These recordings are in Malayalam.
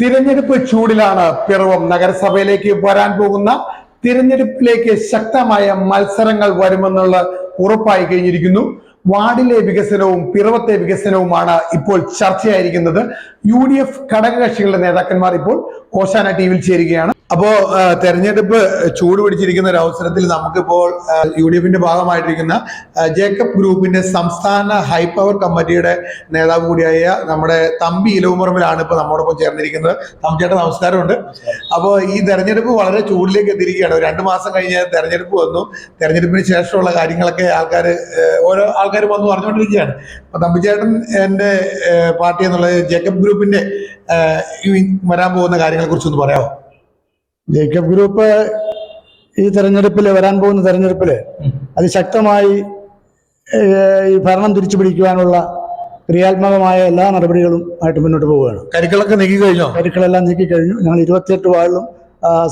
തിരഞ്ഞെടുപ്പ് ചൂടിലാണ് പിറവം നഗരസഭയിലേക്ക് വരാൻ പോകുന്ന തിരഞ്ഞെടുപ്പിലേക്ക് ശക്തമായ മത്സരങ്ങൾ വരുമെന്നുള്ള ഉറപ്പായി കഴിഞ്ഞിരിക്കുന്നു. വാർഡിലെ വികസനവും പിറവത്തെ വികസനവുമാണ് ഇപ്പോൾ ചർച്ചയായിരിക്കുന്നത്. യു ഡി എഫ് ഘടകകക്ഷികളുടെ നേതാക്കന്മാർ ഇപ്പോൾ ഓശാന ടിവിയിൽ ചേരുകയാണ്. അപ്പോ തെരഞ്ഞെടുപ്പ് ചൂട് പിടിച്ചിരിക്കുന്ന ഒരു അവസരത്തിൽ നമുക്കിപ്പോൾ യു ഡി എഫിന്റെ ഭാഗമായിട്ടിരിക്കുന്ന ജേക്കബ് ഗ്രൂപ്പിന്റെ സംസ്ഥാന ഹൈ പവർ കമ്മിറ്റിയുടെ നേതാവ് കൂടിയായ നമ്മുടെ തമ്പി ഇലവുമറമ്പിലാണ് ഇപ്പൊ നമ്മോടൊപ്പം ചേർന്നിരിക്കുന്നത്. തമ്പിച്ചേട്ടൻ നമസ്കാരമുണ്ട്. അപ്പോൾ ഈ തെരഞ്ഞെടുപ്പ് വളരെ ചൂടിലേക്ക് എത്തിയിരിക്കുകയാണ്. രണ്ടു മാസം കഴിഞ്ഞ തെരഞ്ഞെടുപ്പ് വന്നു. തെരഞ്ഞെടുപ്പിന് ശേഷമുള്ള കാര്യങ്ങളൊക്കെ ആൾക്കാർ ഓരോ ആൾക്കാർ വന്നു പറഞ്ഞുകൊണ്ടിരിക്കുകയാണ്. അപ്പൊ തമ്പിച്ചേട്ടൻ എന്റെ പാർട്ടി എന്നുള്ളത് ജേക്കബ് ഗ്രൂപ്പിന്റെ വരാൻ പോകുന്ന കാര്യങ്ങളെ കുറിച്ചൊന്ന് പറയാമോ ജേക്കബ് ഗ്രൂപ്പ് ഈ തെരഞ്ഞെടുപ്പിൽ വരാൻ പോകുന്ന തെരഞ്ഞെടുപ്പിൽ അതിശക്തമായി ശക്തമായി ഈ ഭരണം തിരിച്ചു പിടിക്കുവാനുള്ള ക്രിയാത്മകമായ എല്ലാ നടപടികളും ആയിട്ട് മുന്നോട്ട് പോവുകയാണ്. കരുക്കളൊക്കെ നീക്കി കഴിഞ്ഞോ? കരുക്കളെല്ലാം നീക്കിക്കഴിഞ്ഞു ഞങ്ങൾ ഇരുപത്തിയെട്ട് വാർഡിലും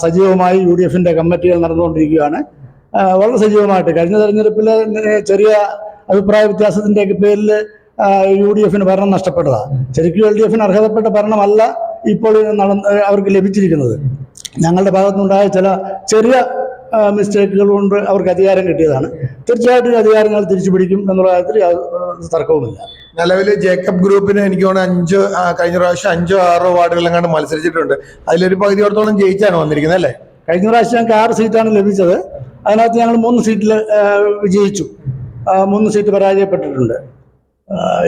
സജീവമായി യു ഡി എഫിന്റെ കമ്മിറ്റികൾ നടന്നുകൊണ്ടിരിക്കുകയാണ്. വളരെ സജീവമായിട്ട്. കഴിഞ്ഞ തെരഞ്ഞെടുപ്പിൽ ചെറിയ അഭിപ്രായ വ്യത്യാസത്തിന്റെ പേരിൽ യു ഡി എഫിന് ഭരണം നഷ്ടപ്പെട്ടതാണ് ശരിക്കും എൽ ഡി എഫിന് അർഹതപ്പെട്ട ഭരണമല്ല ഇപ്പോൾ നടന്ന് അവർക്ക് ലഭിച്ചിരിക്കുന്നത്. ഞങ്ങളുടെ ഭാഗത്തുനിന്നുണ്ടായ ചില ചെറിയ മിസ്റ്റേക്കുകൾ കൊണ്ട് അവർക്ക് അധികാരം കിട്ടിയതാണ്. തീർച്ചയായിട്ടും അധികാരങ്ങൾ തിരിച്ചു പിടിക്കും എന്നുള്ള കാര്യത്തിൽ തർക്കവുമില്ല. നിലവിൽ ജേക്കബ് ഗ്രൂപ്പിന് എനിക്ക് തോന്നുന്നു അഞ്ചോ കഴിഞ്ഞ പ്രാവശ്യം അഞ്ചോ ആറോ വാർഡുകളെങ്ങാണ്ട് മത്സരിച്ചിട്ടുണ്ട്. അതിലൊരു പകുതിയോടത്തോളം ജയിച്ചാണ് വന്നിരിക്കുന്നത് അല്ലേ? കഴിഞ്ഞ പ്രാവശ്യം ഞങ്ങൾക്ക് ആറ് സീറ്റാണ് ലഭിച്ചത്. അതിനകത്ത് ഞങ്ങൾ മൂന്ന് സീറ്റിൽ വിജയിച്ചു. മൂന്ന് സീറ്റ് പരാജയപ്പെട്ടിട്ടുണ്ട്.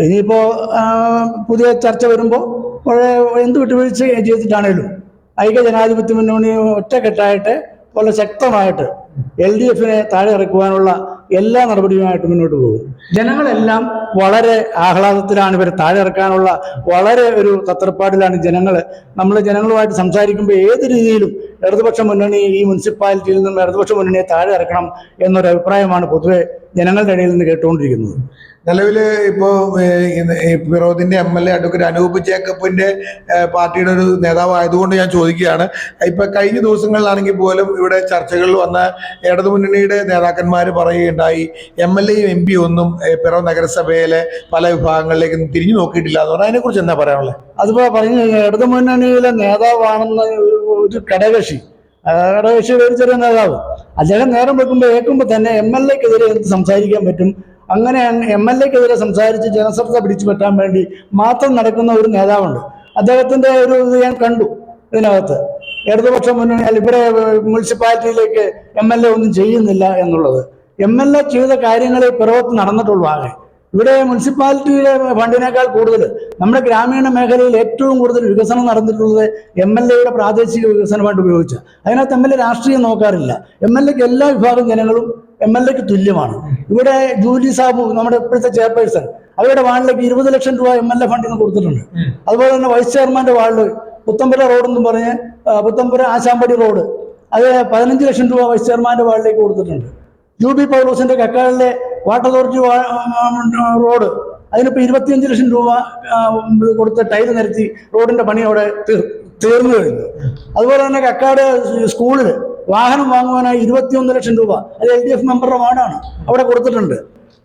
ഇനിയിപ്പോൾ ഇനിയിപ്പോ പുതിയ ചർച്ച വരുമ്പോൾ എന്ത് വിട്ടുവീഴ്ച ചെയ്തിട്ടാണേലും ഐക്യ ജനാധിപത്യ മുന്നണി ഒറ്റക്കെട്ടായിട്ട് വളരെ ശക്തമായിട്ട് എൽ ഡി എഫിനെ താഴെ ഇറക്കുവാനുള്ള എല്ലാ നടപടിയുമായിട്ട് മുന്നോട്ട് പോകും. ജനങ്ങളെല്ലാം വളരെ ആഹ്ലാദത്തിലാണ് ഇവരെ താഴെ ഇറക്കാനുള്ള വളരെ ഒരു തത്രപ്പാടിലാണ് ജനങ്ങൾ നമ്മൾ ജനങ്ങളുമായിട്ട് സംസാരിക്കുമ്പോൾ ഏത് രീതിയിലും ഇടതുപക്ഷ മുന്നണി ഈ മുനിസിപ്പാലിറ്റിയിൽ നിന്നും ഇടതുപക്ഷ മുന്നണിയെ താഴെ ഇറക്കണം എന്നൊരു അഭിപ്രായമാണ് പൊതുവെ ജനങ്ങളുടെ ഇടയിൽ നിന്ന് കേട്ടുകൊണ്ടിരിക്കുന്നത്. നിലവിൽ ഇപ്പോൾ ഫിറോദിന്റെ M L A advocate Anoop ജേക്കബിന്റെ പാർട്ടിയുടെ ഒരു നേതാവ് ആയതുകൊണ്ട് ഞാൻ ചോദിക്കുകയാണ്. ഇപ്പൊ കഴിഞ്ഞ ദിവസങ്ങളിലാണെങ്കിൽ പോലും ഇവിടെ ചർച്ചകളിൽ വന്ന ഇടതുമുന്നണിയുടെ നേതാക്കന്മാർ പറയുകയുണ്ടായി എം എൽ എയും എം പി ഒന്നും പിറോ നഗരസഭയിലെ പല വിഭാഗങ്ങളിലേക്ക് തിരിഞ്ഞു നോക്കിയിട്ടില്ല എന്ന് പറഞ്ഞാൽ അതിനെക്കുറിച്ച് എന്താ പറയാനുള്ളത്? അതുപോലെ പറഞ്ഞു ഇടതുമുന്നണിയിലെ നേതാവാണെന്ന ഒരു ഘടകകക്ഷി ഘടകകക്ഷിയുടെ ഒരു ചെറിയ നേതാവ്. അദ്ദേഹം നേരം വെക്കുമ്പോൾ ഏൽക്കുമ്പോൾ തന്നെ എം എൽ എക്കെതിരെ എന്ത് സംസാരിക്കാൻ പറ്റും? അങ്ങനെ എം എൽ എക്കെതിരെ സംസാരിച്ച് ജനശ്രദ്ധ പിടിച്ചു പറ്റാൻ വേണ്ടി മാത്രം നടക്കുന്ന ഒരു നേതാവുണ്ട്. അദ്ദേഹത്തിന്റെ ഒരു ഇത് ഞാൻ കണ്ടു ഇതിനകത്ത്. ഇടതുപക്ഷം മുന്നണി ഇവിടെ മുനിസിപ്പാലിറ്റിയിലേക്ക് എം എൽ എ ഒന്നും ചെയ്യുന്നില്ല എന്നുള്ളത്. എം എൽ എ ചെയ്ത കാര്യങ്ങളെ പിറവത്ത് നടന്നിട്ടുള്ളൂ ആകെ. ഇവിടെ മുനിസിപ്പാലിറ്റിയുടെ ഫണ്ടിനേക്കാൾ കൂടുതൽ. നമ്മുടെ ഗ്രാമീണ മേഖലയിൽ ഏറ്റവും കൂടുതൽ വികസനം നടന്നിട്ടുള്ളത് എം എൽ എയുടെ പ്രാദേശിക വികസന ഫണ്ട് ഉപയോഗിച്ച. അതിനകത്ത് എം എൽ എ രാഷ്ട്രീയം നോക്കാറില്ല. എം എൽ എക്ക് എല്ലാ വിഭാഗം ജനങ്ങളും എം എൽ എക്ക് തുല്യമാണ്. ഇവിടെ ജൂലി സാബു നമ്മുടെ ഇപ്പോഴത്തെ ചെയർപേഴ്സൺ അവരുടെ വാർഡിലേക്ക് ഇരുപത് ലക്ഷം രൂപ എം എൽ എ ഫണ്ടിൽ നിന്ന് കൊടുത്തിട്ടുണ്ട്. അതുപോലെ തന്നെ വൈസ് ചെയർമാന്റെ വാർഡ് പുത്തമ്പുര റോഡ് എന്ന് പറഞ്ഞ് പുത്തമ്പുര ആശാമ്പടി റോഡ് അത് പതിനഞ്ച് ലക്ഷം രൂപ വൈസ് ചെയർമാന്റെ വാർഡിലേക്ക് കൊടുത്തിട്ടുണ്ട്. യു ബി പൗലോസിന്റെ കക്കാളിലെ വാട്ടർ അതോറിറ്റി റോഡ്. അതിനിപ്പോ ഇരുപത്തിയഞ്ച് ലക്ഷം രൂപ കൊടുത്ത് ടൈൽ നിരത്തി റോഡിന്റെ പണി അവിടെ തീർന്നു കഴിഞ്ഞു. അതുപോലെ തന്നെ കക്കാട് സ്കൂളിൽ വാഹനം വാങ്ങുവാനായി ഇരുപത്തിയൊന്ന് ലക്ഷം രൂപ. അത് എൽ ഡി എഫ് മെമ്പറുടെ വാർഡാണ്. അവിടെ കൊടുത്തിട്ടുണ്ട്.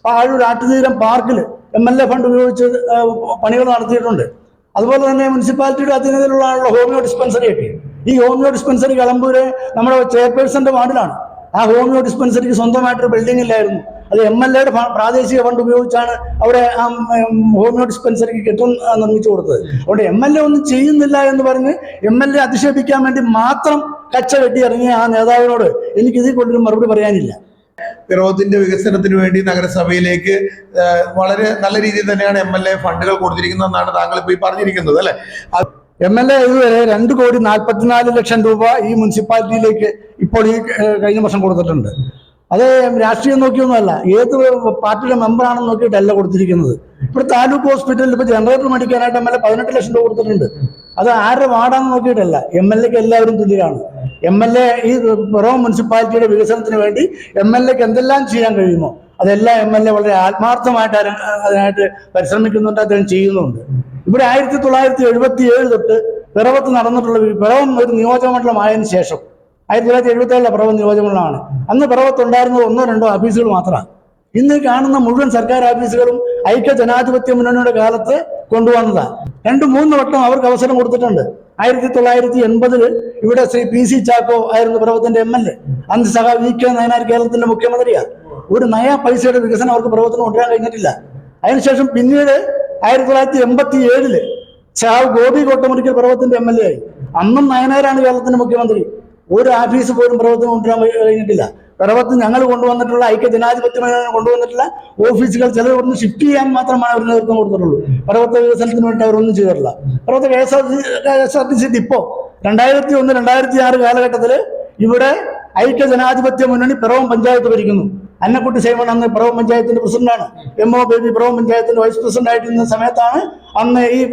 പാഴൂർ ആറ്റുതീരം പാർക്കിൽ എം എൽ എ ഫണ്ട് ഉപയോഗിച്ച് പണികൾ നടത്തിയിട്ടുണ്ട്. അതുപോലെ തന്നെ മുനിസിപ്പാലിറ്റിയുടെ അധീനതയിലുള്ള ഹോമിയോ ഡിസ്പെൻസറി ഒക്കെ. ഈ ഹോമിയോ ഡിസ്പെൻസറി കളമ്പൂര് നമ്മുടെ ചെയർപേഴ്സന്റെ വാർഡിലാണ്. ആ ഹോമിയോ ഡിസ്പെൻസറിക്ക് സ്വന്തമായിട്ടൊരു ബിൽഡിംഗ് ഇല്ലായിരുന്നു. അത് എം എൽ എയുടെ പ്രാദേശിക ഫണ്ട് ഉപയോഗിച്ചാണ് അവിടെ ഹോമിയോ ഡിസ്പെൻസറിക്ക് കിട്ടും നിർമ്മിച്ചു കൊടുത്തത്. അതുകൊണ്ട് എം എൽ എ ഒന്നും ചെയ്യുന്നില്ല എന്ന് പറഞ്ഞ് എം എൽ എ അധിക്ഷേപിക്കാൻ വേണ്ടി മാത്രം കച്ച കെട്ടി ഇറങ്ങിയ ആ നേതാവിനോട് എനിക്ക് ഇതിൽ കൊണ്ടൊരു മറുപടി പറയാനില്ല. പിറവത്തിന്റെ വികസനത്തിന് വേണ്ടി നഗരസഭയിലേക്ക് വളരെ നല്ല രീതിയിൽ തന്നെയാണ് എം എൽ എ ഫണ്ടുകൾ കൊടുത്തിരിക്കുന്നതെന്നാണ് താങ്കൾ ഇപ്പോൾ ഈ പറഞ്ഞിരിക്കുന്നത് അല്ലെ? എം എൽ എ ഇതുവരെ രണ്ട് കോടി നാൽപ്പത്തിനാല് ലക്ഷം രൂപ ഈ മുനിസിപ്പാലിറ്റിയിലേക്ക് ഇപ്പോൾ ഈ കഴിഞ്ഞ വർഷം കൊടുത്തിട്ടുണ്ട്. അത് രാഷ്ട്രീയം നോക്കിയൊന്നുമല്ല. ഏത് പാർട്ടിയുടെ മെമ്പറാണെന്ന് നോക്കിയിട്ടല്ല കൊടുത്തിരിക്കുന്നത്. ഇപ്പോൾ താലൂക്ക് ഹോസ്പിറ്റലിൽ ഇപ്പോൾ ജനറേറ്റർ മേടിക്കാനായിട്ട് എം എൽ എ പതിനെട്ട് ലക്ഷം രൂപ കൊടുത്തിട്ടുണ്ട്. അത് ആരുടെ വാർഡാണെന്ന് നോക്കിയിട്ടല്ല. എം എൽ എക്ക് എല്ലാവരും തുല്യരാണ്. എം എൽ എ ഈ പുറവ് മുനിസിപ്പാലിറ്റിയുടെ വികസനത്തിന് വേണ്ടി എം എൽ എക്ക് എന്തെല്ലാം ചെയ്യാൻ കഴിയുമോ അതെല്ലാം എം എൽ എ വളരെ ആത്മാർത്ഥമായിട്ട് അതിനായിട്ട് പരിശ്രമിക്കുന്നുണ്ട് അദ്ദേഹം ചെയ്യുന്നുണ്ട്. ഇവിടെ ആയിരത്തി തൊള്ളായിരത്തി എഴുപത്തി ഏഴ് തൊട്ട് പിറവത്ത് നടന്നിട്ടുള്ള പിറവം ഒരു നിയോജകമണ്ഡലമായതിനു ശേഷം ആയിരത്തി തൊള്ളായിരത്തി എഴുപത്തി ഏഴിലെ പിറവം നിയോജകങ്ങളാണ് അന്ന് പ്രവത്തുണ്ടായിരുന്നത് ഒന്നോ രണ്ടോ ഓഫീസുകൾ മാത്രമാണ്. ഇന്ന് കാണുന്ന മുഴുവൻ സർക്കാർ ഓഫീസുകളും ഐക്യ ജനാധിപത്യ മുന്നണിയുടെ കാലത്ത് കൊണ്ടുവന്നതാണ് രണ്ട് മൂന്ന് വട്ടം അവർക്ക് അവസരം കൊടുത്തിട്ടുണ്ട്. ആയിരത്തി തൊള്ളായിരത്തി എൺപതിൽ ഇവിടെ ശ്രീ പി സി ചാക്കോ ആയിരുന്നു പിറവത്തിന്റെ എം എൽ എ. അന്ന് സഹ വി കെ നയനാർ കേരളത്തിന്റെ മുഖ്യമന്ത്രിയാണ് ഒരു നയ പൈസയുടെ വികസനം അവർക്ക് പിറവത്തിന് കൊണ്ടുവരാൻ കഴിഞ്ഞിട്ടില്ല. അതിനുശേഷം പിന്നീട് ആയിരത്തി തൊള്ളായിരത്തി എൺപത്തി ഏഴിൽ ചാവ് ഗോപി കോട്ടമുറിക്കൽ പർവത്തിന്റെ എം എൽ എ ആയി. അന്നും നയനാരാണ് കേരളത്തിന്റെ മുഖ്യമന്ത്രി. ഒരു ആഫീസ് പോലും പ്രവർത്തനം കൊണ്ടുവരാൻ കഴിഞ്ഞിട്ടില്ല പിറവത്ത് ഞങ്ങൾ കൊണ്ടുവന്നിട്ടുള്ള ഐക്യ ജനാധിപത്യം കൊണ്ടുവന്നിട്ടുള്ള ഓഫീസുകൾ ചിലർ ഒന്ന് ഷിഫ്റ്റ് ചെയ്യാൻ മാത്രമാണ് അവർ നേതൃത്വം കൊടുത്തിട്ടുള്ളൂ പർവത വികസനത്തിന് വേണ്ടി അവരൊന്നും ചെയ്തിട്ടില്ല പർവത K S R T C ഇപ്പോൾ രണ്ടായിരത്തി ഒന്ന് രണ്ടായിരത്തി ആറ് കാലഘട്ടത്തിൽ ഇവിടെ ഐക്യ ജനാധിപത്യ മുന്നണി പിറവം പഞ്ചായത്ത് ഭരിക്കുന്നു. അന്നക്കുട്ടി സൈമൺ അന്ന് പിറവം പഞ്ചായത്തിന്റെ പ്രസിഡന്റാണ്. എം ഒ ബേബി പിറവം പഞ്ചായത്തിന്റെ വൈസ് പ്രസിഡന്റ് ആയിട്ടിരുന്ന സമയത്താണ് അന്ന് ഈ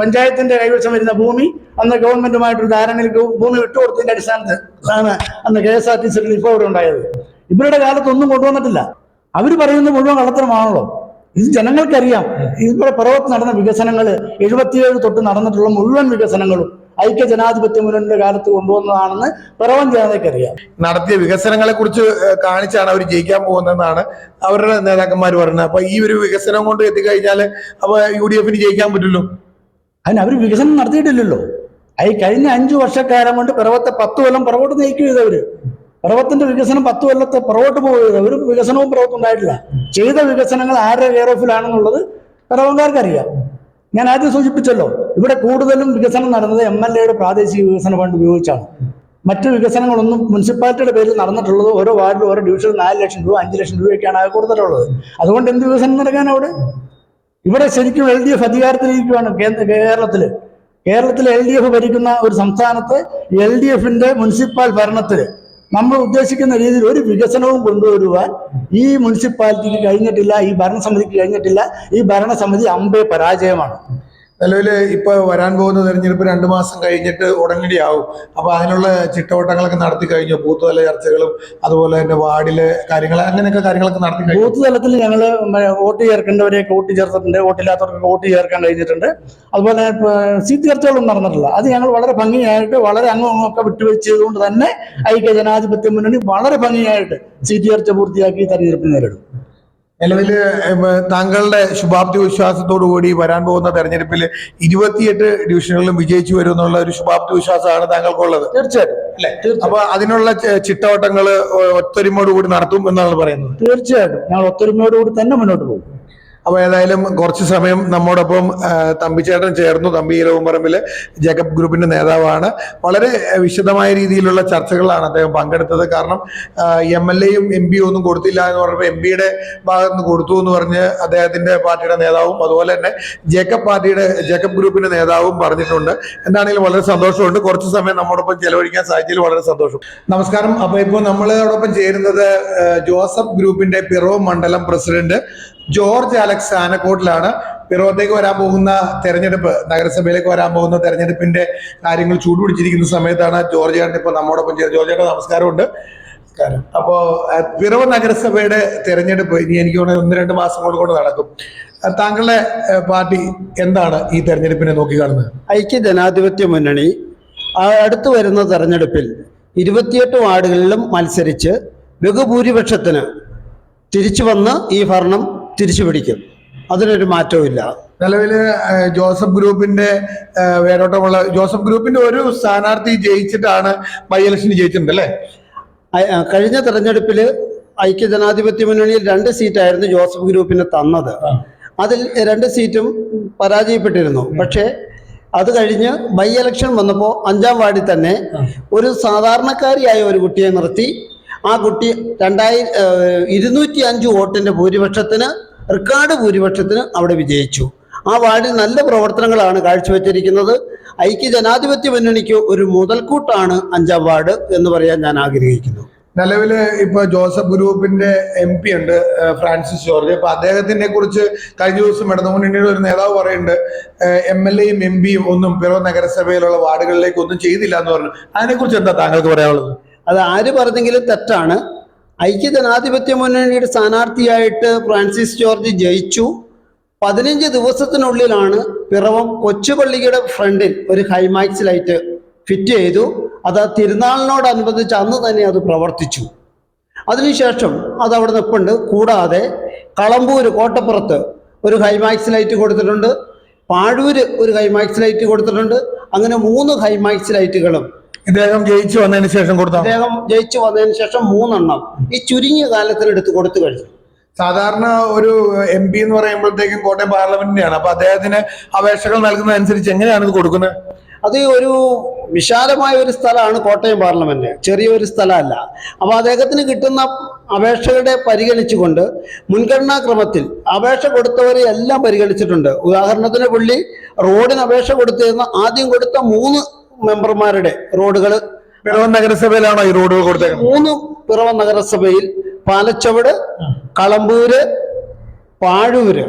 പഞ്ചായത്തിന്റെ കൈവശം വരുന്ന ഭൂമി അന്ന് ഗവൺമെന്റുമായിട്ടൊരു ധാരണയിൽ ഭൂമി വിട്ടുകൊടുത്തതിന്റെ അടിസ്ഥാനത്തിൽ ആണ് അന്ന് K S R T C ഇപ്പോൾ ഇവിടെ ഉണ്ടായത്. ഇവരുടെ കാലത്ത് ഒന്നും കൊണ്ടുവന്നിട്ടില്ല. അവർ പറയുന്നത് മുഴുവൻ കള്ളത്തരമാണല്ലോ. ഇത് ജനങ്ങൾക്കറിയാം. ഇവിടെ പിറവത്ത് നടന്ന വികസനങ്ങൾ എഴുപത്തിയേഴ് തൊട്ട് നടന്നിട്ടുള്ള മുഴുവൻ വികസനങ്ങളും ഐക്യ ജനാധിപത്യ മുന്നണിയുടെ കാലത്ത് കൊണ്ടുവന്നതാണെന്ന് പിറവം ജനതയ്ക്കറിയാം നടത്തിയ വികസനങ്ങളെ കുറിച്ച് കാണിച്ചാണ് അവർ ജയിക്കാൻ പോകുന്നതെന്നാണ് അവരുടെ നേതാക്കന്മാർ പറഞ്ഞത് അപ്പൊ ഈ ഒരു വികസനം കൊണ്ട് എത്തിക്കഴിഞ്ഞാൽ അപ്പൊ യു ഡി എഫിന് ജയിക്കാൻ പറ്റുള്ളൂ അതിന് അവർ വികസനം നടത്തിയിട്ടില്ലല്ലോ. അത് കഴിഞ്ഞ അഞ്ചു വർഷക്കാലം കൊണ്ട് പിറവത്തെ പത്ത് കൊല്ലം പുറകോട്ട് നയിക്കുക ചെയ്തവര് പിറവത്തിന്റെ വികസനം പത്ത് കൊല്ലത്തെ പുറകോട്ട് പോവുക ഒരു വികസനവും പുറകോട്ടുണ്ടായിട്ടില്ല. ഉണ്ടായിട്ടില്ല ചെയ്ത വികസനങ്ങൾ ആരുടെ കെയർ ഓഫിലാണെന്നുള്ളത് പിറവങ്കാർക്ക് അറിയാം. ഞാൻ ആദ്യം സൂചിപ്പിച്ചല്ലോ ഇവിടെ കൂടുതലും വികസനം നടന്നത് എം എൽ എയുടെ പ്രാദേശിക വികസന ഫണ്ട് ഉപയോഗിച്ചാണ്. മറ്റു വികസനങ്ങളൊന്നും മുനിസിപ്പാലിറ്റിയുടെ പേരിൽ നടന്നിട്ടുള്ളത് ഓരോ വാർഡിലും ഓരോ ഡിവിഷനിൽ നാല് ലക്ഷം രൂപ അഞ്ച് ലക്ഷം രൂപയൊക്കെയാണ് ആകെ കൊടുത്തിട്ടുള്ളത്. അതുകൊണ്ട് എന്ത് വികസനം നടക്കാൻ അവിടെ? ഇവിടെ ശരിക്കും എൽ ഡി എഫ് അധികാരത്തിലിരിക്കുകയാണ് കേന്ദ്ര കേരളത്തിൽ കേരളത്തിൽ എൽ ഡി എഫ് ഭരിക്കുന്ന ഒരു സംസ്ഥാനത്ത് എൽ ഡി എഫിന്റെ മുനിസിപ്പൽ ഭരണത്തിൽ നമ്മൾ ഉദ്ദേശിക്കുന്ന രീതിയിൽ ഒരു വികസനവും കൊണ്ടുവരുവാൻ ഈ മുനിസിപ്പാലിറ്റിക്ക് കഴിഞ്ഞിട്ടില്ല ഈ ഭരണസമിതിക്ക് കഴിഞ്ഞിട്ടില്ല ഈ ഭരണസമിതി അമ്പേ പരാജയമാണ്. നിലവിൽ ഇപ്പൊ വരാൻ പോകുന്ന തെരഞ്ഞെടുപ്പ് രണ്ട് മാസം കഴിഞ്ഞിട്ട് ഉടനടി ആവും. അപ്പൊ അതിനുള്ള ചിട്ടവട്ടങ്ങളൊക്കെ നടത്തി കഴിഞ്ഞു. ബൂത്ത് തല ചർച്ചകളും അതുപോലെ തന്നെ വാർഡിലെ കാര്യങ്ങൾ അങ്ങനെയൊക്കെ കാര്യങ്ങളൊക്കെ നടത്തി കഴിഞ്ഞു. ബൂത്ത് തലത്തിൽ ഞങ്ങൾ വോട്ട് ചേർക്കേണ്ടവരെയൊക്കെ വോട്ട് ചേർത്തിട്ടുണ്ട്. വോട്ടില്ലാത്തവർക്ക് വോട്ട് ചേർക്കാൻ കഴിഞ്ഞിട്ടുണ്ട്. അതുപോലെ സീറ്റ് ചർച്ചകളൊന്നും നടന്നിട്ടില്ല. അത് ഞങ്ങൾ വളരെ ഭംഗിയായിട്ട് വളരെ ഒക്കെ വിട്ടുവീഴ്ച ചെയ്തുകൊണ്ട് തന്നെ ഐക്യ ജനാധിപത്യ മുന്നണി വളരെ ഭംഗിയായിട്ട് സീറ്റ് ചർച്ച പൂർത്തിയാക്കി തെരഞ്ഞെടുപ്പ് നേരിടും. നിലവിൽ താങ്കളുടെ ശുഭാപ്തി വിശ്വാസത്തോടു കൂടി വരാൻ പോകുന്ന തെരഞ്ഞെടുപ്പിൽ ഇരുപത്തിയെട്ട് ഡിവിഷനുകളിലും വിജയിച്ചു വരും എന്നുള്ള ഒരു ശുഭാപ്തി വിശ്വാസമാണ് താങ്കൾക്കുള്ളത്. തീർച്ചയായിട്ടും. അല്ലെ? അപ്പൊ അതിനുള്ള ചിട്ടവട്ടങ്ങൾ ഒത്തൊരുമയോടുകൂടി നടത്തും എന്നാണ് പറയുന്നത്. തീർച്ചയായിട്ടും. ഞങ്ങൾ ഒത്തൊരുമയോടുകൂടി തന്നെ മുന്നോട്ട് പോകും. അപ്പൊ ഏതായാലും കുറച്ച് സമയം നമ്മോടൊപ്പം തമ്പിച്ചേട്ടൻ ചേർന്നു തമ്പി ഇലവുംപറമ്പിൽ ജേക്കബ് ഗ്രൂപ്പിന്റെ നേതാവാണ്. വളരെ വിശദമായ രീതിയിലുള്ള ചർച്ചകളാണ് അദ്ദേഹം പങ്കെടുത്തത്. കാരണം എം എൽ എയും എം പിയും ഒന്നും കൊടുത്തില്ല എന്ന് പറഞ്ഞപ്പോൾ എം പിയുടെ ഭാഗത്ത് നിന്ന് കൊടുത്തു എന്ന് പറഞ്ഞ് അദ്ദേഹത്തിന്റെ പാർട്ടിയുടെ നേതാവും അതുപോലെ തന്നെ ജേക്കബ് പാർട്ടിയുടെ ജേക്കബ് ഗ്രൂപ്പിന്റെ നേതാവും പറഞ്ഞിട്ടുണ്ട്. എന്താണെങ്കിലും വളരെ സന്തോഷമുണ്ട്. കുറച്ച് സമയം നമ്മോടൊപ്പം ചെലവഴിക്കാൻ സാധിച്ചതിൽ വളരെ സന്തോഷം. നമസ്കാരം. അപ്പൊ ഇപ്പോൾ നമ്മളോടൊപ്പം ചേരുന്നത് ജോസഫ് ഗ്രൂപ്പിന്റെ പിറവം മണ്ഡലം പ്രസിഡന്റ് ജോർജ് അലക്സ് ആനക്കോട്ടിലാണ് പിറവത്തേക്ക് വരാൻ പോകുന്ന തെരഞ്ഞെടുപ്പ് നഗരസഭയിലേക്ക് വരാൻ പോകുന്ന തെരഞ്ഞെടുപ്പിന്റെ കാര്യങ്ങൾ ചൂടുപിടിച്ചിരിക്കുന്ന സമയത്താണ് ജോർജ് ചേട്ടൻ ഇപ്പൊ നമ്മോടൊപ്പം ചേർന്ന് ജോർജ് ചേട്ടൻ നമസ്കാരമുണ്ട്. നമസ്കാരം. അപ്പോ പിറവ നഗരസഭയുടെ തെരഞ്ഞെടുപ്പ് ഇനി എനിക്ക് തോന്നുന്നത് ഒന്ന് രണ്ട് മാസം കൊണ്ട് കൊണ്ട് നടക്കും. താങ്കളുടെ പാർട്ടി എന്താണ് ഈ തെരഞ്ഞെടുപ്പിനെ നോക്കിക്കാണുന്നത് ഐക്യ ജനാധിപത്യ മുന്നണി അടുത്ത് വരുന്ന തെരഞ്ഞെടുപ്പിൽ ഇരുപത്തിയെട്ട് വാർഡുകളിലും മത്സരിച്ച് ബഹുഭൂരിപക്ഷത്തിന് തിരിച്ചു വന്ന് ഈ ഭരണം തിരിച്ചു പിടിക്കും അതിനൊരു മാറ്റവുമില്ല. നിലവിൽ ജോസഫ് ഗ്രൂപ്പിന്റെ വേരോട്ടമുള്ള ജോസഫ് ഗ്രൂപ്പിന്റെ ഒരു സ്ഥാനാർത്ഥി ജയിച്ചിട്ടാണ് ബൈ ഇലക്ഷൻ ജയിച്ചിട്ടുണ്ട് അല്ലേ? കഴിഞ്ഞ തെരഞ്ഞെടുപ്പിൽ ഐക്യ ജനാധിപത്യ മുന്നണിയിൽ രണ്ട് സീറ്റായിരുന്നു ജോസഫ് ഗ്രൂപ്പിന് തന്നത്. അതിൽ രണ്ട് സീറ്റും പരാജയപ്പെട്ടിരുന്നു. പക്ഷേ അത് കഴിഞ്ഞ് ബൈ ഇലക്ഷൻ വന്നപ്പോൾ അഞ്ചാം വാർഡിൽ തന്നെ ഒരു സാധാരണക്കാരിയായ ഒരു കുട്ടിയെ നിർത്തി. ആ കുട്ടി രണ്ടായി ഇരുന്നൂറ്റി അഞ്ച് വോട്ടിന്റെ ഭൂരിപക്ഷത്തിന് റെക്കോർഡ് ഭൂരിപക്ഷത്തിന് അവിടെ വിജയിച്ചു. ആ വാർഡിൽ നല്ല പ്രവർത്തനങ്ങളാണ് കാഴ്ചവെച്ചിരിക്കുന്നത്. ഐക്യ ജനാധിപത്യ മുന്നണിക്ക് ഒരു മുതൽക്കൂട്ടാണ് അഞ്ചാം വാർഡ് എന്ന് പറയാൻ ഞാൻ ആഗ്രഹിക്കുന്നു. നിലവിൽ ഇപ്പൊ ജോസഫ് ഗ്രൂപ്പിന്റെ എം പി ഉണ്ട് ഫ്രാൻസിസ് ജോർജ്. അപ്പൊ അദ്ദേഹത്തിനെ കുറിച്ച് കഴിഞ്ഞ ദിവസം ഇടതു മുന്നണിയുടെ ഒരു നേതാവ് പറയുന്നുണ്ട് എം എൽ എയും എം പിയും ഒന്നും പിറവ നഗരസഭയിലുള്ള വാർഡുകളിലേക്ക് ഒന്നും ചെയ്തില്ല എന്ന് പറഞ്ഞു. അതിനെക്കുറിച്ച് എന്താ താങ്കൾക്ക് പറയാനുള്ളത്? അത് ആര് പറഞ്ഞെങ്കിലും തെറ്റാണ്. ഐക്യ ജനാധിപത്യ മുന്നണിയുടെ സ്ഥാനാർത്ഥിയായിട്ട് ഫ്രാൻസിസ് ജോർജ് ജയിച്ചു. പതിനഞ്ച് ദിവസത്തിനുള്ളിലാണ് പിറവം കൊച്ചുപള്ളിയുടെ ഫ്രണ്ടിൽ ഒരു ഹൈമാക്സ് ലൈറ്റ് ഫിറ്റ് ചെയ്തു. അത് തിരുനാളിനോടനുബന്ധിച്ച് അന്ന് തന്നെ അത് പ്രവർത്തിച്ചു. അതിനുശേഷം അത് അവിടെ നിൽപ്പുണ്ട് കൂടാതെ കളമ്പൂര് കോട്ടപ്പുറത്ത് ഒരു ഹൈമാക്സ് ലൈറ്റ് കൊടുത്തിട്ടുണ്ട്. പാഴൂര് ഒരു ഹൈമാക്സ് ലൈറ്റ് കൊടുത്തിട്ടുണ്ട്. അങ്ങനെ മൂന്ന് ഹൈമാക്സ് ലൈറ്റുകളും ഇദ്ദേഹം ജയിച്ചു വന്നതിന് ശേഷം കൊടുത്തു? അദ്ദേഹം ജയിച്ചു വന്നതിന് ശേഷം മൂന്നെണ്ണം. ഈ ചുരുങ്ങിയ കാലത്തിൽ എടുത്ത് കൊടുത്തു കഴിഞ്ഞു സാധാരണ ഒരു എം പി എന്ന് പറയുമ്പോഴത്തേക്കും കോട്ടയം പാർലമെന്റിനെയാണ്. അപ്പൊ അദ്ദേഹത്തിന് അപേക്ഷകൾ നൽകുന്നതനുസരിച്ച് എങ്ങനെയാണ് ഇത് കൊടുക്കുന്നത്? അത് ഒരു വിശാലമായ ഒരു സ്ഥലമാണ് കോട്ടയം പാർലമെന്റ്. ചെറിയൊരു സ്ഥലമല്ല. അപ്പോൾ അദ്ദേഹത്തിന് കിട്ടുന്ന അപേക്ഷകളെ പരിഗണിച്ചുകൊണ്ട് മുൻഗണനാ ക്രമത്തിൽ അപേക്ഷ കൊടുത്തവരെ എല്ലാം പരിഗണിച്ചിട്ടുണ്ട്. ഉദാഹരണത്തിന് പുള്ളി റോഡിന് അപേക്ഷ കൊടുത്തിരുന്ന ആദ്യം കൊടുത്ത മൂന്ന് മെമ്പർമാരുടെ റോഡുകൾ പിറവം നഗരസഭയിലാണോ ഈ റോഡുകൾ കൊടുത്തത് മൂന്ന് പിറവം നഗരസഭയിൽ പാലച്ചവട് കളമ്പൂര് പാഴൂര്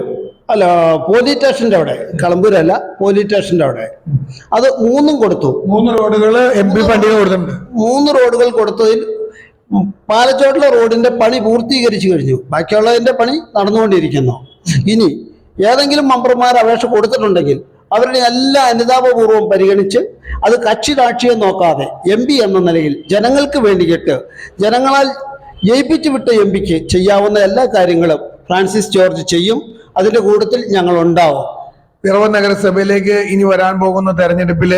അല്ല പോലീസ് സ്റ്റേഷന്റെ അവിടെ. കളമ്പൂരല്ല പോലീസ് സ്റ്റേഷന്റെ അവിടെ. അത് മൂന്നും കൊടുത്തു. മൂന്ന് റോഡുകൾ എം പി ഫണ്ടിന് കൊടുത്തിട്ടുണ്ട്. മൂന്ന് റോഡുകൾ കൊടുത്തതിൽ പാലച്ചോട്ടിലെ റോഡിന്റെ പണി പൂർത്തീകരിച്ചു കഴിഞ്ഞു. ബാക്കിയുള്ളതിന്റെ പണി നടന്നുകൊണ്ടിരിക്കുന്നു. ഇനി ഏതെങ്കിലും മെമ്പർമാർ അപേക്ഷ കൊടുത്തിട്ടുണ്ടെങ്കിൽ അവരുടെ എല്ലാ അനുതാപപൂർവം പരിഗണിച്ച് അത് കക്ഷി രാക്ഷിയെ നോക്കാതെ എം പി എന്ന നിലയിൽ ജനങ്ങൾക്ക് വേണ്ടിയിട്ട് ജനങ്ങളാൽ ജയിപ്പിച്ചു വിട്ട എം പിക്ക് ചെയ്യാവുന്ന എല്ലാ കാര്യങ്ങളും ഫ്രാൻസിസ് ജോർജ് ചെയ്യും. അതിന്റെ കൂട്ടത്തിൽ ഞങ്ങൾ ഉണ്ടാവും പിറവം നഗരസഭയിലേക്ക് ഇനി വരാൻ പോകുന്ന തെരഞ്ഞെടുപ്പിൽ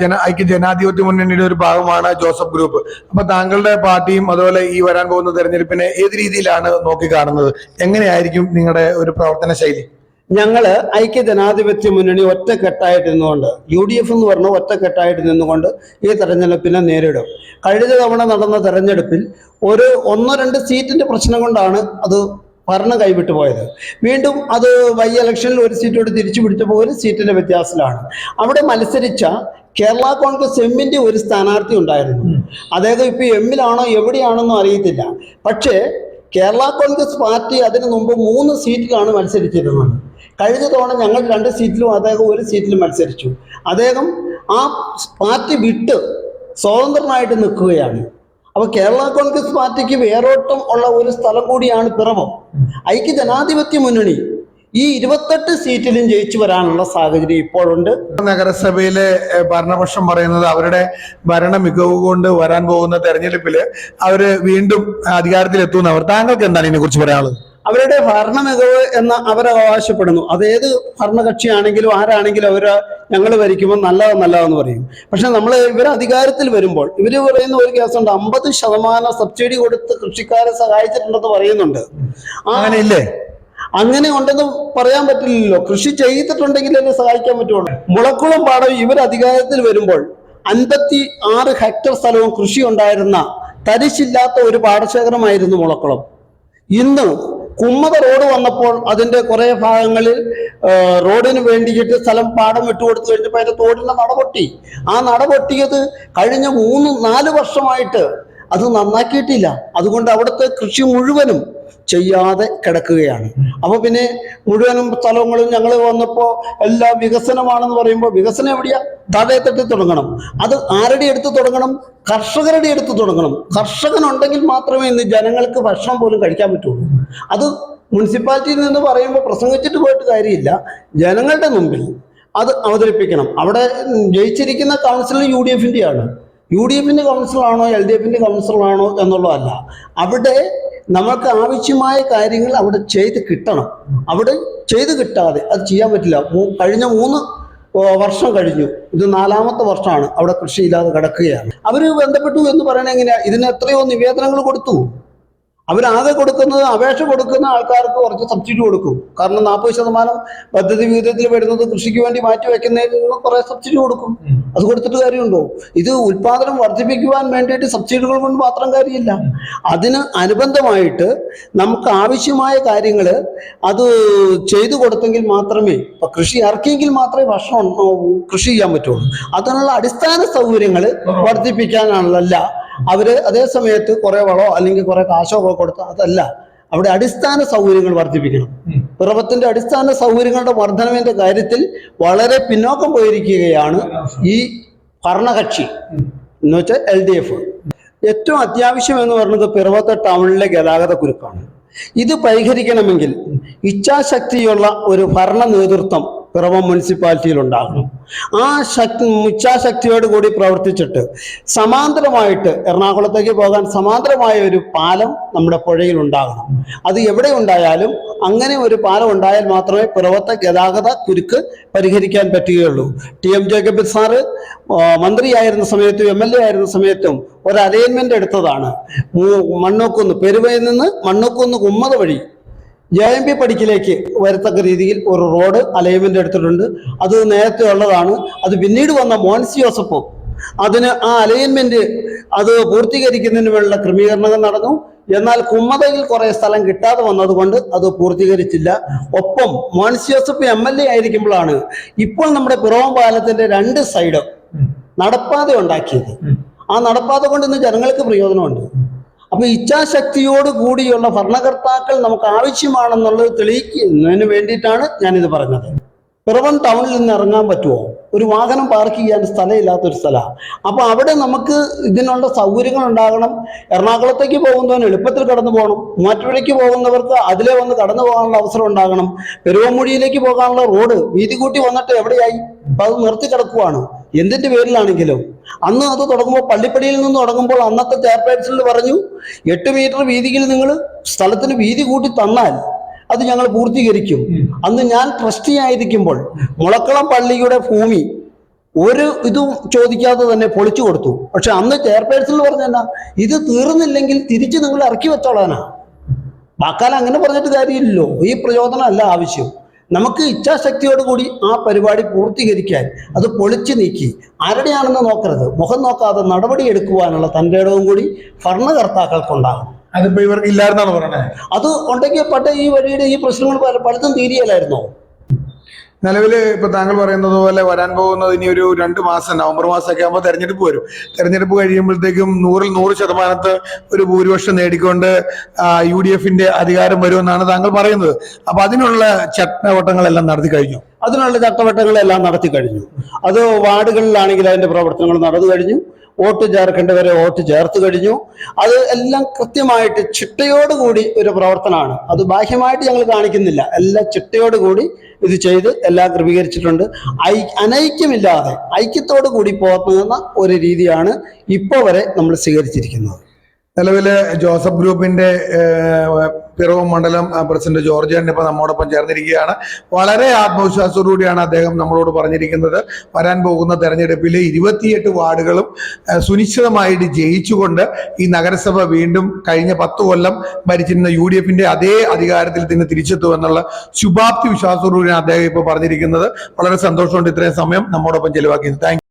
ജന ഐക്യ ജനാധിപത്യ മുന്നണിയുടെ ഒരു ഭാഗമാണ് ജോസഫ് ഗ്രൂപ്പ്. അപ്പൊ താങ്കളുടെ പാർട്ടിയും അതുപോലെ ഈ വരാൻ പോകുന്ന തെരഞ്ഞെടുപ്പിനെ ഏത് രീതിയിലാണ് നോക്കി കാണുന്നത് എങ്ങനെയായിരിക്കും നിങ്ങളുടെ ഒരു പ്രവർത്തന ശൈലി ഞങ്ങൾ ഐക്യ ജനാധിപത്യ മുന്നണി ഒറ്റക്കെട്ടായിട്ട് നിന്നുകൊണ്ട് യു ഡി എഫ് എന്ന് പറഞ്ഞ ഒറ്റക്കെട്ടായിട്ട് നിന്നുകൊണ്ട് ഈ തെരഞ്ഞെടുപ്പിനെ നേരിടും. കഴിഞ്ഞ തവണ നടന്ന തെരഞ്ഞെടുപ്പിൽ ഒരു ഒന്നോ രണ്ട് സീറ്റിന്റെ പ്രശ്നം കൊണ്ടാണ് അത് ഭരണം കൈവിട്ടു പോയത്. വീണ്ടും അത് വൈ ഇലക്ഷനിൽ ഒരു സീറ്റോട് തിരിച്ചു പിടിച്ചപ്പോൾ ഒരു സീറ്റിന്റെ വ്യത്യാസത്തിലാണ്. അവിടെ മത്സരിച്ച കേരള കോൺഗ്രസ് എമ്മിന്റെ ഒരു സ്ഥാനാർത്ഥി ഉണ്ടായിരുന്നു. അതായത് ഇപ്പൊ എമ്മിലാണോ എവിടെയാണെന്നോ അറിയത്തില്ല. പക്ഷേ കേരള കോൺഗ്രസ് പാർട്ടി അതിനു മുമ്പ് മൂന്ന് സീറ്റിലാണ് മത്സരിച്ചിരുന്നത്. കഴിഞ്ഞ തവണ ഞങ്ങൾ രണ്ട് സീറ്റിലും അദ്ദേഹം ഒരു സീറ്റിലും മത്സരിച്ചു. അദ്ദേഹം ആ പാർട്ടി വിട്ട് സ്വതന്ത്രനായിട്ട് നിൽക്കുകയാണ്. അപ്പോൾ കേരള കോൺഗ്രസ് പാർട്ടിക്ക് വേരോട്ടം ഉള്ള ഒരു സ്ഥലം കൂടിയാണ് പിറവം. ഐക്യ ജനാധിപത്യ മുന്നണി ഈ ഇരുപത്തെട്ട് സീറ്റിലും ജയിച്ചു വരാനുള്ള സാഹചര്യം ഇപ്പോഴുണ്ട്. നഗരസഭയിലെ ഭരണപക്ഷം പറയുന്നത് അവരുടെ ഭരണ മികവ് കൊണ്ട് വരാൻ പോകുന്ന തെരഞ്ഞെടുപ്പിൽ അവർ വീണ്ടും അധികാരത്തിൽ അവർ. താങ്കൾക്ക് എന്താണ് ഇതിനെ കുറിച്ച് പറയാനുള്ളത്? അവരുടെ ഭരണ മികവ് എന്ന് അവർ അവകാശപ്പെടുന്നു. അതേത് ഭരണകക്ഷിയാണെങ്കിലും ആരാണെങ്കിലും അവർ ഞങ്ങൾ ഭരിക്കുമ്പോൾ നല്ലത് നല്ലതെന്ന് പറയും. പക്ഷെ നമ്മൾ ഇവർ അധികാരത്തിൽ വരുമ്പോൾ ഇവർ പറയുന്ന ഒരു കേസുണ്ട് അമ്പത് ശതമാനം സബ്സിഡി കൊടുത്ത് കൃഷിക്കാരെ സഹായിച്ചിട്ടുണ്ടെന്ന് പറയുന്നുണ്ട്. അങ്ങനെയില്ലേ? അങ്ങനെ ഇല്ലേ അങ്ങനെ ഉണ്ടെന്ന് പറയാൻ പറ്റില്ലല്ലോ. കൃഷി ചെയ്തിട്ടുണ്ടെങ്കിലല്ലേ സഹായിക്കാൻ പറ്റുള്ളൂ. മുളക്കുളം പാടം ഇവർ അധികാരത്തിൽ വരുമ്പോൾ അൻപത്തി ആറ് ഹെക്ടർ സ്ഥലവും കൃഷി ഉണ്ടായിരുന്ന തരിശില്ലാത്ത ഒരു പാടശേഖരമായിരുന്നു മുളക്കുളം. ഇന്ന് കുമ്മത റോഡ് വന്നപ്പോൾ അതിന്റെ കുറെ ഭാഗങ്ങളിൽ റോഡിന് വേണ്ടിയിട്ട് സ്ഥലം പാടം വിട്ടുകൊടുത്തു കഴിഞ്ഞപ്പോൾ അതിന്റെ തോടിന്റെ നട പൊട്ടി. ആ നട പൊട്ടിയത് കഴിഞ്ഞ മൂന്ന് നാല് വർഷമായിട്ട് അത് നന്നാക്കിയിട്ടില്ല. അതുകൊണ്ട് അവിടുത്തെ കൃഷി മുഴുവനും ചെയ്യാതെ കിടക്കുകയാണ്. അപ്പൊ പിന്നെ മുഴുവനും സ്ഥലങ്ങളും ഞങ്ങൾ വന്നപ്പോൾ എല്ലാം വികസനമാണെന്ന് പറയുമ്പോൾ വികസനം എവിടെയാ? താഴെത്തട്ടി തുടങ്ങണം. അത് ആരുടെ എടുത്ത് തുടങ്ങണം? കർഷകരുടെ അടുത്ത് തുടങ്ങണം. കർഷകനുണ്ടെങ്കിൽ മാത്രമേ ഇന്ന് ജനങ്ങൾക്ക് ഭക്ഷണം പോലും കഴിക്കാൻ പറ്റുള്ളൂ. അത് മുനിസിപ്പാലിറ്റിയിൽ നിന്ന് പറയുമ്പോൾ പ്രസംഗിച്ചിട്ട് പോയിട്ട് കാര്യമില്ല. ജനങ്ങളുടെ മുമ്പിൽ അത് അവതരിപ്പിക്കണം. അവിടെ ജയിച്ചിരിക്കുന്ന കൗൺസിലർ യു ഡി എഫിന്റെയാണ് യു ഡി എഫിന്റെ കൗൺസിലറാണോ എൽ ഡി എഫിന്റെ കൗൺസിലാണോ എന്നുള്ളതല്ല. അവിടെ നമുക്ക് ആവശ്യമായ കാര്യങ്ങൾ അവിടെ ചെയ്ത് കിട്ടണം. അവിടെ ചെയ്ത് കിട്ടാതെ അത് ചെയ്യാൻ പറ്റില്ല. കഴിഞ്ഞ മൂന്ന് വർഷം കഴിഞ്ഞു. ഇത് നാലാമത്തെ വർഷമാണ്. അവിടെ കൃഷിയില്ലാതെ കിടക്കുകയാണ്. അവർ ബന്ധപ്പെട്ടു എന്ന് പറയണത് എങ്ങനെയാ ഇതിന് എത്രയോ നിവേദനങ്ങൾ കൊടുത്തു. അവരാകെ കൊടുക്കുന്നത് അപേക്ഷ കൊടുക്കുന്ന ആൾക്കാർക്ക് കുറച്ച് സബ്സിഡി കൊടുക്കും. കാരണം നാൽപ്പത് ശതമാനം പദ്ധതി വിഹിതത്തിൽ വരുന്നത് കൃഷിക്ക് വേണ്ടി മാറ്റി വെക്കുന്നതിൽ നിന്ന് കുറെ സബ്സിഡി കൊടുക്കും. അത് കൊടുത്തിട്ട് കാര്യമുണ്ടോ? ഇത് ഉൽപാദനം വർദ്ധിപ്പിക്കുവാൻ വേണ്ടിയിട്ട് സബ്സിഡികൾ കൊണ്ട് മാത്രം കാര്യമില്ല. അതിന് അനുബന്ധമായിട്ട് നമുക്ക് ആവശ്യമായ കാര്യങ്ങൾ അത് ചെയ്തു കൊടുത്തെങ്കിൽ മാത്രമേ ഇപ്പൊ കൃഷി ഇറക്കിയെങ്കിൽ മാത്രമേ ഭക്ഷണം കൃഷി ചെയ്യാൻ പറ്റുള്ളൂ. അതിനുള്ള അടിസ്ഥാന സൗകര്യങ്ങൾ വർദ്ധിപ്പിക്കാനാണല്ല അവർ അതേ സമയത്ത് കുറെ വളോ അല്ലെങ്കിൽ കുറെ കാശോ ഒക്കെ കൊടുത്ത് അതല്ല അവിടെ അടിസ്ഥാന സൗകര്യങ്ങൾ വർദ്ധിപ്പിക്കണം. പിറവത്തിന്റെ അടിസ്ഥാന സൗകര്യങ്ങളുടെ വർധനവിന്റെ കാര്യത്തിൽ വളരെ പിന്നോക്കം പോയിരിക്കുകയാണ് ഈ ഭരണകക്ഷി എന്ന് വെച്ചാൽ എൽ ഡി എഫ് ഏറ്റവും അത്യാവശ്യം എന്ന് പറയുന്നത് പിറവത്തെ ടൗണിലെ ഗതാഗത കുരുക്കാണ്. ഇത് പരിഹരിക്കണമെങ്കിൽ ഇച്ഛാശക്തിയുള്ള ഒരു ഭരണ നേതൃത്വം പിറവം മുനിസിപ്പാലിറ്റിയിൽ ഉണ്ടാകണം ആ ശക്തി ഇച്ഛാശക്തിയോട് കൂടി പ്രവർത്തിച്ചിട്ട് സമാന്തരമായിട്ട് എറണാകുളത്തേക്ക് പോകാൻ സമാന്തരമായ ഒരു പാലം നമ്മുടെ പുഴയിൽ ഉണ്ടാകണം. അത് എവിടെ ഉണ്ടായാലും അങ്ങനെ ഒരു പാലം ഉണ്ടായാൽ മാത്രമേ പിറവത്തെ ഗതാഗത കുരുക്ക് പരിഹരിക്കാൻ പറ്റുകയുള്ളൂ. ടി. എം. ജേക്കബ് സാറ് മന്ത്രിയായിരുന്ന സമയത്തും എം. എൽ. എ ആയിരുന്ന സമയത്തും ഒരു അലൈൻമെന്റ് എടുത്തതാണ്. മണ്ണൂക്കുന്ന് പെരുവയിൽ നിന്ന് മണ്ണൂക്കുന്ന് കുമ്മത വഴി ജെ എം പി പടിക്കിലേക്ക് വരത്തക്ക രീതിയിൽ ഒരു റോഡ് അലൈൻമെന്റ് എടുത്തിട്ടുണ്ട്. അത് നേരത്തെ ഉള്ളതാണ്. അത് പിന്നീട് വന്ന മോൻസി ജോസഫും അതിന് ആ അലൈൻമെന്റ് അത് പൂർത്തീകരിക്കുന്നതിന് വേണ്ട ക്രമീകരണങ്ങൾ നടന്നു. എന്നാൽ കുമ്മതയിൽ കുറെ സ്ഥലം കിട്ടാതെ വന്നതുകൊണ്ട് അത് പൂർത്തീകരിച്ചില്ല. ഒപ്പം Mons Joseph M L A ആയിരിക്കുമ്പോഴാണ് ഇപ്പോൾ നമ്മുടെ പിറവം പാലത്തിന്റെ രണ്ട് സൈഡും നടപ്പാത ഉണ്ടാക്കിയത്. ആ നടപ്പാത കൊണ്ട് ഇന്ന് ജനങ്ങൾക്ക് പ്രയോജനമുണ്ട്. അപ്പൊ ഇച്ഛാശക്തിയോട് കൂടിയുള്ള ഭരണകർത്താക്കൾ നമുക്ക് ആവശ്യമാണെന്നുള്ളത് തെളിയിക്കുന്നതിന് വേണ്ടിയിട്ടാണ് ഞാനിത് പറഞ്ഞത്. പിറവം ടൗണിൽ നിന്ന് ഇറങ്ങാൻ പറ്റുമോ? ഒരു വാഹനം പാർക്ക് ചെയ്യാൻ സ്ഥലമില്ലാത്തൊരു സ്ഥലമാണ് അപ്പൊ അവിടെ നമുക്ക് ഇതിനുള്ള സൗകര്യങ്ങൾ ഉണ്ടാകണം. എറണാകുളത്തേക്ക് പോകുന്നവന് എളുപ്പത്തിൽ കടന്നു പോകണം. മൂവാറ്റുപുഴയ്ക്ക് പോകുന്നവർക്ക് അതിലെ വന്ന് കടന്നു പോകാനുള്ള അവസരം ഉണ്ടാകണം. പെരുവമ്പുഴിയിലേക്ക് പോകാനുള്ള റോഡ് വീതി കൂട്ടി വന്നിട്ട് എവിടെയായി? അപ്പൊ അത് നിർത്തി കിടക്കുവാണ്. എന്തിന്റെ പേരിലാണെങ്കിലും അന്ന് അത് തുടങ്ങുമ്പോൾ പള്ളിപ്പടിയിൽ നിന്ന് തുടങ്ങുമ്പോൾ അന്നത്തെ ചെയർപേഴ്സണിൽ പറഞ്ഞു എട്ട് മീറ്റർ വീതിയിൽ നിങ്ങൾ സ്ഥലത്തിന് വീതി കൂട്ടി തന്നാൽ അത് ഞങ്ങൾ പൂർത്തീകരിക്കും. അന്ന് ഞാൻ ട്രസ്റ്റി ആയിരിക്കുമ്പോൾ മുളക്കളം പള്ളിയുടെ ഭൂമി ഒരു ഇതും ചോദിക്കാതെ തന്നെ പൊളിച്ചു കൊടുത്തു. പക്ഷെ അന്ന് ചെയർപേഴ്സണിൽ പറഞ്ഞെന്നാ ഇത് തീർന്നില്ലെങ്കിൽ തിരിച്ച് നിങ്ങൾ ഇറക്കി വെച്ചോളാനാ. വാക്കാൽ അങ്ങനെ പറഞ്ഞിട്ട് കാര്യമില്ലല്ലോ. ഈ പ്രചോദനം അല്ല ആവശ്യം. നമുക്ക് ഇച്ഛാശക്തിയോടുകൂടി ആ പരിപാടി പൂർത്തീകരിക്കാൻ അത് പൊളിച്ചു നീക്കി. ആരുടെയാണെന്ന് നോക്കരുത്. മുഖം നോക്കാതെ നടപടി എടുക്കുവാനുള്ള തന്റെ ഇടവും കൂടി ഭരണകർത്താക്കൾക്കുണ്ടാകും. അതിപ്പോ ഇവർക്ക് ഇല്ലായിരുന്നാണ് പറയണേ? അത് ഉണ്ടെങ്കിൽ പട്ടേ ഈ വഴിയുടെ ഈ പ്രശ്നങ്ങൾ പലതും തീരിയല്ലായിരുന്നോ നിലവിൽ ഇപ്പൊ താങ്കൾ പറയുന്നത് പോലെ വരാൻ പോകുന്നത് ഇനി ഒരു രണ്ട് മാസം നവംബർ മാസം മാസമൊക്കെ ആകുമ്പോൾ തെരഞ്ഞെടുപ്പ് വരും. തെരഞ്ഞെടുപ്പ് കഴിയുമ്പോഴത്തേക്കും നൂറിൽ നൂറ് ശതമാനത്ത് ഒരു ഭൂരിപക്ഷം നേടിക്കൊണ്ട് യു ഡി എഫിന്റെ അധികാരം വരുമെന്നാണ് താങ്കൾ പറയുന്നത്. അപ്പൊ അതിനുള്ള ചട്ടവട്ടങ്ങളെല്ലാം നടത്തി കഴിഞ്ഞു. അതിനുള്ള ചട്ടവട്ടങ്ങളെല്ലാം നടത്തി കഴിഞ്ഞു. അത് വാർഡുകളിലാണെങ്കിൽ അതിന്റെ പ്രവർത്തനങ്ങൾ നടന്നു കഴിഞ്ഞു. വോട്ട് ചേർക്കേണ്ടവരെ വോട്ട് ചേർത്ത് കഴിഞ്ഞു. അത് എല്ലാം കൃത്യമായിട്ട് ചിട്ടയോടുകൂടി ഒരു പ്രവർത്തനമാണ്. അത് ബാഹ്യമായിട്ട് ഞങ്ങൾ കാണിക്കുന്നില്ല. എല്ലാം ചിട്ടയോടുകൂടി ഇത് ചെയ്ത് എല്ലാം ക്രമീകരിച്ചിട്ടുണ്ട്. ഐ അനൈക്യമില്ലാതെ ഐക്യത്തോടു കൂടി പോകുന്ന ഒരു രീതിയാണ് ഇപ്പോൾ വരെ നമ്മൾ സ്വീകരിച്ചിരിക്കുന്നത്. നിലവിൽ ജോസഫ് ഗ്രൂപ്പിന്റെ പിറവം മണ്ഡലം പ്രസിഡന്റ് ജോർജ് ഇപ്പൊ നമ്മോടൊപ്പം ചേർന്നിരിക്കുകയാണ്. വളരെ ആത്മവിശ്വാസത്തോടുകൂടിയാണ് അദ്ദേഹം നമ്മളോട് പറഞ്ഞിരിക്കുന്നത്. വരാൻ പോകുന്ന തെരഞ്ഞെടുപ്പിൽ ഇരുപത്തിയെട്ട് വാർഡുകളും സുനിശ്ചിതമായിട്ട് ജയിച്ചുകൊണ്ട് ഈ നഗരസഭ വീണ്ടും കഴിഞ്ഞ പത്ത് കൊല്ലം ഭരിച്ചിരുന്ന യു ഡി എഫിന്റെ അതേ അധികാരത്തിൽ തന്നെ തിരിച്ചെത്തുമെന്നുള്ള ശുഭാപ്തി വിശ്വാസത്തോടുകൂടിയാണ് അദ്ദേഹം ഇപ്പോൾ പറഞ്ഞിരിക്കുന്നത്. വളരെ സന്തോഷമുണ്ട് ഇത്രയും സമയം നമ്മോടൊപ്പം ചെലവാക്കിയത്. താങ്ക്